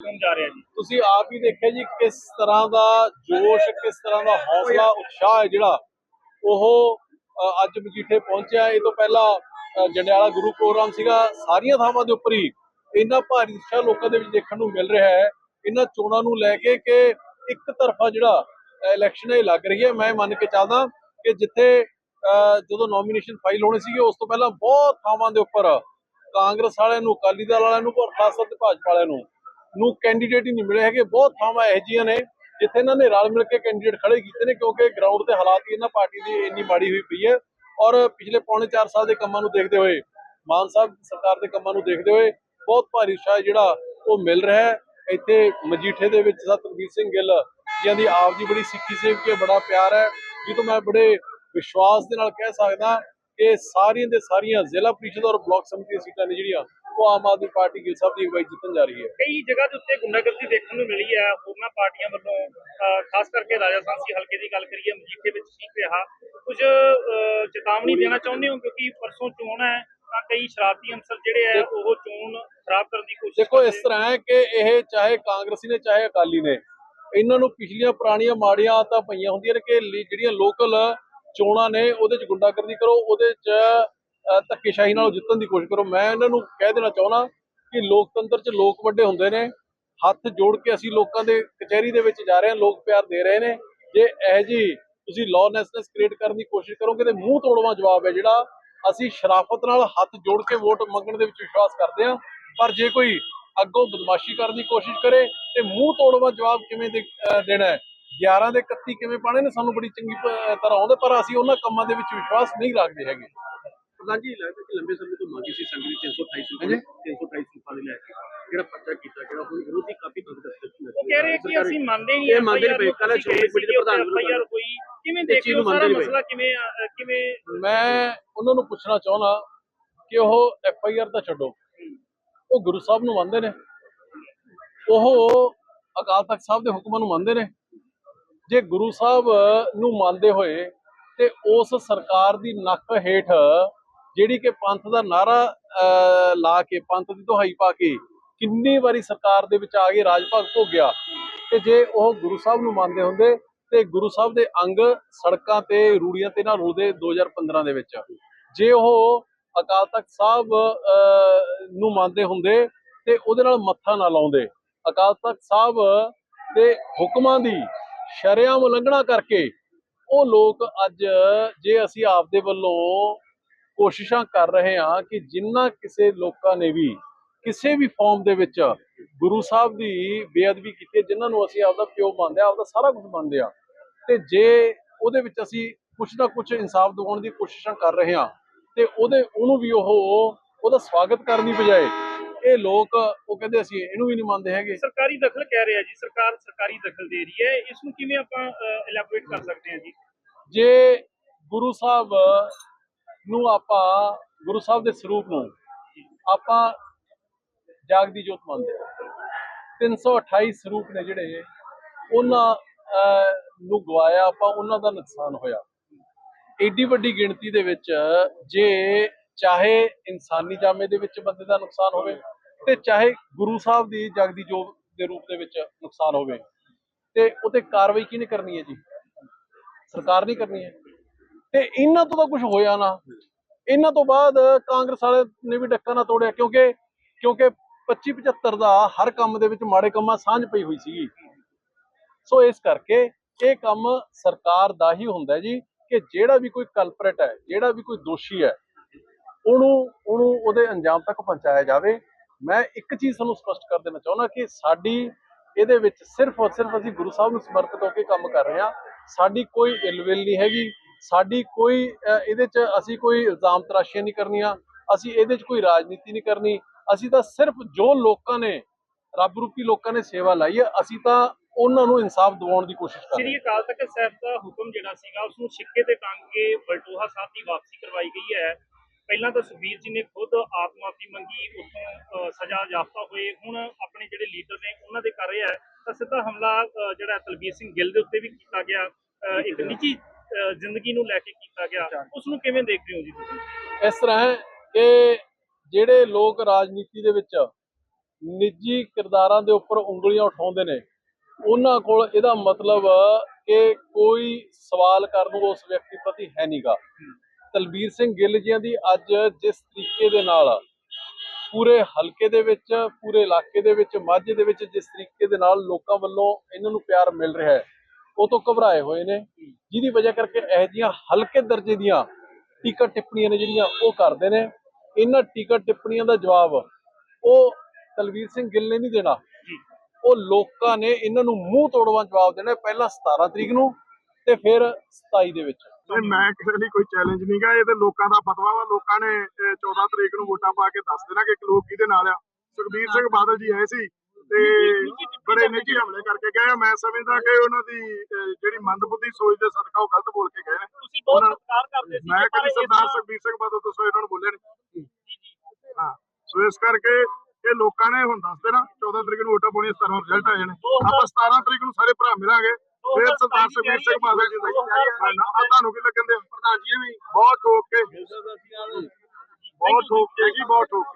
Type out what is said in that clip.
ਕੌਣ ਜਾ ਰਿਹਾ ਜੀ। ਤੁਸੀਂ ਆਪ ਹੀ ਦੇਖਿਆ ਜੀ ਕਿਸ ਤਰ੍ਹਾਂ ਦਾ ਜੋਸ਼, ਕਿਸ ਤਰ੍ਹਾਂ ਦਾ ਹੌਸਲਾ, ਉਤਸ਼ਾਹ ਹੈ ਜਿਹੜਾ ਉਹ ਅੱਜ ਮਜੀਠੇ ਪਹੁੰਚਿਆ। ਇਹ ਤੋਂ ਪਹਿਲਾਂ ਜੰਡਿਆਲਾ ਗੁਰੂ ਪ੍ਰੋਗਰਾਮ ਸੀਗਾ। ਸਾਰੀਆਂ ਥਾਵਾਂ ਦੇ ਉੱਪਰ ਹੀ ਇੰਨਾ ਭਾਰੀ ਉਤਸ਼ਾਹ ਲੋਕਾਂ ਦੇ ਵਿੱਚ ਦੇਖਣ ਨੂੰ ਮਿਲ ਰਿਹਾ ਹੈ। ਇਹਨਾਂ ਚੋਣਾਂ ਨੂੰ ਲੈ ਕੇ ਕਿ ਇੱਕ ਤਰਫਾ ਜਿਹੜਾ ਇਲੈਕਸ਼ਨ ਇਹ ਲੱਗ ਰਹੀ ਹੈ। ਮੈਂ ਮੰਨ ਕੇ ਚੱਲਦਾ ਕਿ ਜਿੱਥੇ ਜਦੋਂ ਨੋਮੀਨੇਸ਼ਨ ਫਾਈਲ ਹੋਣੇ ਸੀਗੇ, ਉਸ ਤੋਂ ਪਹਿਲਾਂ ਬਹੁਤ ਥਾਵਾਂ ਦੇ ਉੱਪਰ ਕਾਂਗਰਸ ਵਾਲਿਆਂ ਨੂੰ, ਅਕਾਲੀ ਦਲ ਵਾਲਿਆਂ ਨੂੰ ਔਰ ਖਾਸ ਤੌਰ ਤੇ ਭਾਜਪਾ ਵਾਲਿਆਂ ਨੂੰ ਨੂੰ ਕੈਂਡੀਡੇਟ ਹੀ ਨਹੀਂ ਮਿਲੇ ਹੈਗੇ। ਬਹੁਤ ਥਾਵਾਂ ਇਹੋ ਜਿਹੀਆਂ ਨੇ ਜਿੱਥੇ ਇਹਨਾਂ ਨੇ ਰਲ ਮਿਲ ਕੇ ਕੈਂਡੀਡੇਟ ਖੜੇ ਕੀਤੇ ਨੇ ਕਿਉਂਕਿ ਗਰਾਊਂਡ ਤੇ ਹਾਲਾਤ ਹੀ ਇਹਨਾਂ ਪਾਰਟੀ ਦੀ ਇੰਨੀ ਮਾੜੀ ਹੋਈ ਪਈ ਹੈ। ਔਰ ਪਿਛਲੇ ਪੌਣੇ 4 ਸਾਲ ਦੇ ਕੰਮਾਂ ਨੂੰ ਦੇਖਦੇ ਹੋਏ, ਮਾਨ ਸਾਹਿਬ ਸਰਕਾਰ ਦੇ ਕੰਮਾਂ ਨੂੰ ਦੇਖਦੇ ਹੋਏ ਬਹੁਤ ਭਾਰੀ ਉਤਸ਼ਾਹ ਜਿਹੜਾ ਉਹ ਮਿਲ ਰਿਹਾ ਹੈ। ਇੱਥੇ ਮਜੀਠੇ ਦੇ ਵਿੱਚ ਸਤਿੰਦਰ ਸਿੰਘ ਗਿੱਲ ਜਿਹਾਂ ਦੀ ਆਪ ਦੀ ਬੜੀ ਸਿੱਖੀ ਸੇਵ ਕੇ ਬੜਾ ਪਿਆਰ ਹੈ। ਜੀ ਤੋਂ ਮੈਂ ਬੜੇ ਵਿਸ਼ਵਾਸ ਦੇ ਨਾਲ ਕਹਿ ਸਕਦਾ ਕਿ ਸਾਰੀਆਂ ਦੇ ਸਾਰੀਆਂ ਜ਼ਿਲ੍ਹਾ ਪ੍ਰੀਸ਼ਦ ਔਰ ਬਲਾਕ ਸਮਿਤੀ ਦੀਆਂ ਸੀਟਾਂ ਨੇ ਜਿਹੜੀਆਂ ਉਹ ਆਮ ਆਦਮੀ ਪਾਰਟੀ ਗਿੱਲ ਸਾਹਿਬ ਦੀ ਅਗਵਾਈ ਜਿੱਤਣ ਜਾ ਰਹੀ ਹੈ। ਕਈ ਜਗ੍ਹਾ ਦੇ ਉੱਤੇ ਗੁੰਡਾਗਰਦੀ ਦੇਖਣ ਨੂੰ ਮਿਲੀ ਹੈ। ਹੋਰਨਾਂ ਪਾਰਟੀਆਂ ਵੱਲੋਂ ਖਾਸ ਕਰਕੇ ਰਾਜਾ ਸਾਂਸੀ ਹਲਕੇ ਦੀ ਗੱਲ ਕਰੀਏ ਮਜੀਠੇ ਵਿੱਚ ਠੀਕ ਰਿਹਾ। ਕੁਝ ਚੇਤਾਵਨੀ ਦੇਣਾ ਚਾਹੁੰਦੇ ਹੋ? ਕਿਉਂਕਿ ਪਰਸੋਂ ਚੋਣ ਹੈ ਤਾਂ ਕਈ ਸ਼ਰਾਰਤੀ ਅੰਸਰ ਜਿਹੜੇ ਹੈ ਉਹ ਚੋਣ ਖਰਾਬ ਕਰਨ ਦੀ ਕੋਸ਼ਿਸ਼ ਦੇਖੋ ਇਸ ਤਰ੍ਹਾਂ ਹੈ ਕਿ ਇਹ ਚਾਹੇ ਕਾਂਗਰਸੀ ਨੇ ਚਾਹੇ ਅਕਾਲੀ ਨੇ ਇਹਨਾਂ ਨੂੰ ਪਿਛਲੀਆਂ ਪੁਰਾਣੀਆਂ ਮਾੜੀਆਂ ਆਦਤਾਂ ਪਈਆਂ ਹੁੰਦੀਆਂ ਨੇ ਕਿ ਜਿਹੜੀਆਂ ਲੋਕਲ ਚੋਣਾਂ ਨੇ ਉਹਦੇ ਚ ਗੁੰਡਾਗਰਦੀ ਕਰੋ ਉਹਦੇ ਚ ਧੱਕੇਸ਼ਾਹੀ ਨਾਲ ਜਿੱਤਣ ਦੀ ਕੋਸ਼ਿਸ਼ ਕਰੋ। ਮੈਂ ਇਹਨਾਂ ਨੂੰ ਕਹਿ ਦੇਣਾ ਚਾਹੁੰਦਾ ਕਿ ਲੋਕਤੰਤਰ ਚ ਲੋਕ ਵੱਡੇ ਹੁੰਦੇ ਨੇ। ਹੱਥ ਜੋੜ ਕੇ ਅਸੀਂ ਲੋਕਾਂ ਦੇ ਕਚਹਿਰੀ ਦੇ ਵਿੱਚ ਜਾ ਰਹੇ ਹਾਂ, ਲੋਕ ਪਿਆਰ ਦੇ ਰਹੇ ਨੇ। ਜੇ ਇਹ ਜੀ ਤੁਸੀਂ ਲੌਨੈਸਨੈਸ ਕ੍ਰੀਏਟ ਕਰਨ ਦੀ ਕੋਸ਼ਿਸ਼ ਕਰੋਗੇ ਤੇ ਮੂੰਹ ਤੋੜਵਾ ਜਵਾਬ ਹੈ ਜਿਹੜਾ ਅਸੀਂ ਸ਼ਰਾਫਤ ਨਾਲ ਹੱਥ ਜੋੜ ਕੇ ਵੋਟ ਮੰਗਣ ਦੇ ਵਿੱਚ ਵਿਸ਼ਵਾਸ ਕਰਦੇ ਹਾਂ। ਪਰ ਜੇ ਕੋਈ ਅੱਗੋਂ ਬਦਮਾਸ਼ੀ ਕਰਨ ਦੀ ਕੋਸ਼ਿਸ਼ ਕਰੇ ਤੇ ਮੂੰਹ ਤੋੜਵਾ ਜਵਾਬ ਕਿਵੇਂ ਦੇਣਾ ਹੈ? 11 ਦੇ 31 ਕਿਵੇਂ ਪਾਣੇ ਨੇ? ਸਾਨੂੰ ਬੜੀ ਚੰਗੀ ਤਰ੍ਹਾਂ ਆਉਂਦੇ, ਪਰ ਅਸੀਂ ਉਹਨਾਂ ਕੰਮਾਂ ਦੇ ਵਿੱਚ ਵਿਸ਼ਵਾਸ ਨਹੀਂ ਰੱਖਦੇ ਹੈਗੇ। ਪ੍ਰਧਾਨ ਜੀ ਲੱਗਦਾ ਕਿ ਲੰਬੇ ਸਮੇਂ ਤੋਂ ਮੰਗੀ ਸੀ ਸੰਗਰੀ 328 ਰੁਪਏ 328 ਰੁਪਏ ਦੇ ਲੈ ਕੇ ਜਿਹੜਾ ਪਰਚਾ ਕੀਤਾ ਗਿਆ ਹੁਣ ਵਿਰੋਧੀ ਕਾਫੀ ਤੰਗ ਉਹ ਕਹਿ ਰਹੇ ਕਿ ਅਸੀਂ ਮੰਨਦੇ ਨਹੀਂ ਇਹ ਮੰਨਦੇ ਨਹੀਂ। ਕੱਲ੍ਹ ਸ਼੍ਰੋਮਣੀ ਕਮੇਟੀ ਦੇ ਪ੍ਰਧਾਨ FIR ਹੋਈ ਕਿਵੇਂ ਇਸ ਦੇਖਦੇ ਚੀਜ਼ ਹੋ ਨੂੰ ਸਾਰਾ ਮਸਲਾ ਕਿਵੇਂ ਕਿਵੇਂ ਮੈਂ ਉਹਨਾਂ ਨੂੰ ਪੁੱਛਣਾ ਚਾਹੁੰਦਾ ਕਿ ਉਹ ਐਫ ਆਈ ਆਰ ਤਾਂ ਛੱਡੋ। ਉਹ ਗੁਰੂ ਸਾਹਿਬ ਨੂੰ ਮੰਨਦੇ ਨੇ। ਉਹ ਅਕਾਲ ਤਖਤ ਸਾਹਿਬ ਦੇ ਹੁਕਮਾਂ ਨੂੰ ਮੰਨਦੇ ਨੇ। ਜੇ ਗੁਰੂ ਸਾਹਿਬ ਨੂੰ ਮੰਨਦੇ ਹੋਏ ਤੇ ਉਸ ਸਰਕਾਰ ਦੀ ਨੱਕ ਹੇਠ ਜਿਹੜੀ ਕਿ ਪੰਥ ਦਾ ਨਾਰਾ ਲਾ ਕੇ, ਪੰਥ ਦੀ ਦੁਹਾਈ ਪਾ ਕੇ ਕਿੰਨੀ ਵਾਰੀ ਸਰਕਾਰ ਦੇ ਵਿੱਚ ਆ ਕੇ ਰਾਜ ਭਾਗ ਭੋਗਿਆ ਤੇ ਜੇ ਉਹ ਗੁਰੂ ਸਾਹਿਬ ਨੂੰ ਮੰਨਦੇ ਹੁੰਦੇ, ਤੇ ਗੁਰੂ ਸਾਹਿਬ ਦੇ ਅੰਗ ਸੜਕਾਂ ਤੇ, ਰੂੜੀਆਂ ਤੇ ਨਾ ਰੁਲਦੇ 2015 ਦੇ ਵਿੱਚ। ਜੇ ਉਹ ਅਕਾਲ ਤਖਤ ਸਾਹਿਬ ਨੂੰ ਮੰਨਦੇ ਹੁੰਦੇ, ਤੇ ਉਹਦੇ ਨਾਲ ਮੱਥਾ ਨਾ ਲਾਉਂਦੇ। ਅਕਾਲ ਤਖਤ ਸਾਹਿਬ ਦੇ ਹੁਕਮਾਂ ਦੀ ਸ਼ਰੇਆਮ ਉਲੰਘਣਾ ਕਰਕੇ ਉਹ ਲੋਕ ਅੱਜ ਜੇ ਅਸੀਂ ਆਪਦੇ ਵੱਲੋਂ ਕੋਸ਼ਿਸ਼ਾਂ ਕਰ ਰਹੇ ਹਾਂ ਕਿ ਜਿੰਨਾ ਕਿਸੇ ਲੋਕਾਂ ਨੇ ਵੀ ਕਿਸੇ ਵੀ ਫਾਰਮ ਦੇ ਵਿੱਚ ਗੁਰੂ ਸਾਹਿਬ ਦੀ ਬੇਅਦਬੀ ਕੀਤੀ ਜਿਨ੍ਹਾਂ ਨੂੰ ਅਸੀਂ ਆਪਦਾ ਪਿਓ ਮੰਨਦੇ ਆ ਆਪਦਾ ਸਾਰਾ ਕੁਝ ਮੰਨਦੇ ਆ ਤੇ ਜੇ ਉਹਦੇ ਵਿੱਚ ਅਸੀਂ ਕੁਛ ਨਾ ਕੁਛ ਇਨਸਾਫ ਦਿਵਾਉਣ ਦੀ ਕੋਸ਼ਿਸ਼ਾਂ ਕਰ ਰਹੇ ਹਾਂ ਤੇ ਉਹਦੇ ਉਹਨੂੰ ਵੀ ਉਹ ਉਹਦਾ ਸਵਾਗਤ ਕਰਨ ਦੀ ਬਜਾਏ ਇਹ ਲੋਕ ਉਹ ਕਹਿੰਦੇ ਅਸੀਂ ਇਹਨੂੰ ਵੀ ਨਹੀਂ ਮੰਨਦੇ ਹੈਗੇ। ਸਰਕਾਰੀ ਦਖਲ ਕਹਿ ਰਿਹਾ ਜੀ ਸਰਕਾਰ ਸਰਕਾਰੀ ਦਖਲ ਦੇ ਰਹੀ ਹੈ ਇਸ ਨੂੰ ਕਿਵੇਂ ਆਪਾਂ ਇਲੈਬੋਰੇਟ ਕਰ ਸਕਦੇ ਹਾਂ ਜੀ? ਜੇ ਗੁਰੂ ਸਾਹਿਬ ਨੂੰ ਆਪਾਂ ਗੁਰੂ ਸਾਹਿਬ ਦੇ ਸਰੂਪ ਨੂੰ ਆਪਾਂ ਜਾਗਦੀ ਜੋਤ ਮੰਨਦੇ ਹਾਂ। 328 ਸਰੂਪ ਨੇ ਜਿਹੜੇ ਉਹਨਾਂ ਅਹ, ਨੂੰ ਗਵਾਇਆ ਆਪਾਂ ਉਹਨਾਂ ਦਾ ਨੁਕਸਾਨ ਹੋਇਆ। ਏਡੀ ਵੱਡੀ ਗਿਣਤੀ ਦੇ ਵਿੱਚ ਜੇ ਚਾਹੇ ਇਨਸਾਨੀ ਜਾਮੇ ਦੇ ਵਿੱਚ ਬੰਦੇ ਦਾ ਨੁਕਸਾਨ ਹੋਵੇ ਤੇ ਚਾਹੇ ਗੁਰੂ ਸਾਹਿਬ ਦੀ ਜਗਦੀ ਜੋਤ ਦੇ ਰੂਪ ਦੇ ਵਿੱਚ ਨੁਕਸਾਨ ਹੋਵੇ ਤੇ ਉਤੇ ਕਾਰਵਾਈ ਕਿਹਨੇ ਕਰਨੀ ਹੈ ਜੀ? ਸਰਕਾਰ ਨਹੀਂ ਕਰਨੀ ਹੈ? ਤੇ ਇਹਨਾਂ ਤੋਂ ਤਾਂ ਕੁਝ ਹੋਇਆ ਨਾ। ਇਹਨਾਂ ਤੋਂ ਬਾਅਦ ਕਾਂਗਰਸ ਵਾਲੇ ਨੇ ਵੀ ਡੱਕਾ ਨਾ ਤੋੜਿਆ ਕਿਉਂਕਿ ਕਿਉਂਕਿ 25 75 ਦਾ ਹਰ ਕੰਮ ਦੇ ਵਿੱਚ ਮਾੜੇ ਕੰਮਾਂ ਸਾਂਝ ਪਈ ਹੋਈ ਸੀਗੀ। ਸੋ ਇਸ ਕਰਕੇ ਇਹ ਕੰਮ ਸਰਕਾਰ ਦਾ ਹੀ ਹੁੰਦਾ ਜੀ ਕਿ ਜਿਹੜਾ ਵੀ ਕੋਈ ਕਲਪਰੇਟ ਹੈ, ਜਿਹੜਾ ਵੀ ਕੋਈ ਦੋਸ਼ੀ ਹੈ, ਉਹਨੂੰ ਉਹਨੂੰ ਉਹਦੇ ਅੰਜਾਮ ਤੱਕ ਪਹੁੰਚਾਇਆ ਜਾਵੇ। ਮੈਂ ਇੱਕ ਚੀਜ਼ ਤੁਹਾਨੂੰ ਸਪਸ਼ਟ ਕਰ ਦੇਣਾ ਚਾਹੁੰਦਾ ਕਿ ਸਾਡੀ ਇਹਦੇ ਵਿੱਚ ਸਿਰਫ ਔਰ ਸਿਰਫ ਅਸੀਂ ਗੁਰੂ ਸਾਹਿਬ ਨੂੰ ਸਮਰਪਿਤ ਹੋ ਕੇ ਕੰਮ ਕਰ ਰਹੇ ਹਾਂ। ਸਾਡੀ ਕੋਈ ਇਲਵਿਲ ਨਹੀਂ ਹੈਗੀ। ਸਾਡੀ ਕੋਈ ਇਹਦੇ 'ਚ ਅਸੀਂ ਕੋਈ ਇਲਜ਼ਾਮ ਤਰਾਸ਼ੀਆਂ ਨਹੀਂ ਕਰਨੀਆਂ ਅਸੀਂ ਇਹਦੇ 'ਚ ਕੋਈ ਰਾਜਨੀਤੀ ਨਹੀਂ ਕਰਨੀ ਅਸੀਂ ਤਾਂ ਸਿਰਫ ਜੋ ਲੋਕਾਂ ਨੇ ਰੱਬ ਰੂਪੀ ਲੋਕਾਂ ਨੇ ਸੇਵਾ ਲਾਈ ਹੈ ਅਸੀਂ ਤਾਂ ਉਹਨਾਂ ਨੂੰ ਇਨਸਾਫ ਦਿਵਾਉਣ ਦੀ ਕੋਸ਼ਿਸ਼ ਕਰ ਰਹੇ ਸ੍ਰੀ ਅਕਾਲ ਤਖਤ ਸਾਹਿਬ ਦਾ ਹੁਕਮ ਜਿਹੜਾ ਸੀਗਾ ਉਸ ਨੂੰ ਸਿੱਕੇ ਤੇ ਟੰਗ ਕੇ ਬਲਟੋਹਾ ਸਾਹਿਬ ਦੀ ਵਾਪਸੀ ਕਰਵਾਈ ਗਈ ਹੈ। ਪਹਿਲਾਂ ਤਾਂ ਸੁਖਬੀਰ ਜੀ ਨੇ ਖੁਦ ਆਪ ਮਾਫੀ ਮੰਗੀ ਅਹ, ਸਜ਼ਾ ਯਾਫਤਾ ਹੋਏ ਹੁਣ ਆਪਣੇ ਜਿਹੜੇ ਲੀਡਰ ਨੇ ਉਹਨਾਂ ਦੇ ਕਰ ਰਹੇ ਤਾਂ ਸਿੱਧਾ ਹਮਲਾ ਜਿਹੜਾ ਤਲਬੀਰ ਸਿੰਘ ਗਿੱਲ ਦੇ ਉੱਤੇ ਵੀ ਕੀਤਾ ਗਿਆ। ਇੱਕ ਨਿੱਜੀ ਜ਼ਿੰਦਗੀ ਨੂੰ ਲੈ ਕੇ ਕੀਤਾ ਗਿਆ। ਉਸ ਨੂੰ ਕਿਵੇਂ ਦੇਖ ਰਹੇ ਹੋ ਜੀ ਤੁਸੀਂ? ਇਸ ਤਰ੍ਹਾਂ ਹੈ ਕਿ ਜਿਹੜੇ ਲੋਕ ਰਾਜਨੀਤੀ ਦੇ ਵਿੱਚ ਨਿੱਜੀ ਕਿਰਦਾਰਾਂ ਦੇ ਉੱਪਰ ਉਂਗਲੀਆਂ ਉਠਾਉਂਦੇ ਨੇ ਉਹਨਾਂ ਕੋਲ ਇਹਦਾ ਮਤਲਬ ਕਿ ਕੋਈ ਸਵਾਲ ਕਰਨ ਨੂੰ ਉਸ ਵਿਅਕਤੀ ਪ੍ਰਤੀ ਹੈ ਨਹੀਂਗਾ ਤਲਬੀਰ ਸਿੰਘ ਗਿੱਲ ਜੀਆਂ ਦੀ ਅੱਜ ਜਿਸ ਤਰੀਕੇ ਦੇ ਨਾਲ ਪੂਰੇ ਹਲਕੇ ਦੇ ਵਿੱਚ ਪੂਰੇ ਇਲਾਕੇ ਦੇ ਵਿੱਚ ਮਾਝੇ ਦੇ ਵਿੱਚ ਜਿਸ ਤਰੀਕੇ ਦੇ ਨਾਲ ਲੋਕਾਂ ਵੱਲੋਂ ਇਹਨਾਂ ਨੂੰ ਪਿਆਰ ਮਿਲ ਰਿਹਾ ਹੈ ਉਹ ਤੋਂ ਘਬਰਾਏ ਹੋਏ ਨੇ। ਜਿਹਦੀ ਵਜ੍ਹਾ ਕਰਕੇ ਇਹੋ ਜਿਹੀਆਂ ਹਲਕੇ ਦਰਜੇ ਦੀਆਂ ਟੀਕਾ ਟਿੱਪਣੀਆਂ ਨੇ ਜਿਹੜੀਆਂ ਉਹ ਕਰਦੇ ਨੇ। ਇਹਨਾਂ ਟੀਕਾ ਟਿੱਪਣੀਆਂ ਦਾ ਜਵਾਬ ਉਹ ਤਲਵੀਰ ਸਿੰਘ ਗਿੱਲ ਨੇ ਨਹੀਂ ਦੇਣਾ। ਉਹ ਲੋਕਾਂ ਨੇ ਇਹਨਾਂ ਨੂੰ ਮੂੰਹ ਤੋੜਵਾ ਜਵਾਬ ਦੇਣਾ ਪਹਿਲਾਂ 17 ਤਰੀਕ ਨੂੰ ਤੇ ਫਿਰ 27 ਦੇ ਵਿੱਚ। ਮੈਂ ਕਿਸੇ ਲਈ ਕੋਈ ਚੈਲੰਜ ਨਹੀਂਗਾ ਇਹ ਤੇ ਲੋਕਾਂ ਦਾ ਫਤਵਾ ਵਾ। ਲੋਕਾਂ ਨੇ ਅਹ, 14 ਤਰੀਕ ਨੂੰ ਵੋਟਾਂ ਪਾ ਕੇ ਦੱਸ ਦੇਣਾ ਕਿ ਲੋਕ ਕਿਹਦੇ ਨਾਲ ਆ। ਸੁਖਬੀਰ ਸਿੰਘ ਬਾਦਲ ਜੀ ਆਏ ਸੀ। ਤੇ ਬੜੇ ਨਿੱਜੀ ਹਮਲੇ ਕਰਕੇ ਗਏ ਆ। ਮੈਂ ਸਮਝਦਾ ਕਿ ਉਹਨਾਂ ਦੀ ਜਿਹੜੀ ਮੰਦਬੁੱਧੀ ਸੋਚ ਦੇ ਸਦਕਾ ਉਹ ਗਲਤ ਬੋਲ ਕੇ ਗਏ ਨੇ। ਤੁਸੀਂ ਬਹੁਤ ਉਹਨਾਂ- ਸਤਿਕਾਰ ਕਰਦੇ ਸੀ ਮੈਂ ਕਦੀ ਸਰਦਾਰ ਸੁਖਬੀਰ ਸਿੰਘ ਬਾਦਲ ਤੋਂ ਸੋ ਇਹਨਾਂ ਨੂੰ ਬੋਲਿਆ ਨਹੀਂ ਹਾਂ। ਸੋ ਇਸ ਕਰਕੇ ਇਹ ਲੋਕਾਂ ਨੇ ਹੁਣ ਦੱਸ ਦੇਣਾ 14 ਤਰੀਕ ਨੂੰ ਵੋਟਾਂ ਪਾਉਣੀਆਂ 17 ਰਿਜ਼ਲਟ ਆ ਜਾਣੇ। ਆਪਾਂ 17 ਤਰੀਕ ਨੂੰ ਸਾਰੇ ਭਰਾ ਮਿਲਾਂਗੇ। ਫਿਰ ਸਰਦਾਰ ਸੁਖਬੀਰ ਸਿੰਘ ਬਾਦਲ ਜੀ ਦਾ ਤੁਹਾਨੂੰ ਕੀ ਲੱਗਣ ਦੇ ਪ੍ਰਧਾਨ ਜੀ ਵੀ। ਬਹੁਤ ਠੋਕ ਕੇ ਬਹੁਤ ਠੋਕ ਕੇ ਜੀ। ਬਹੁਤ ਠੋਕ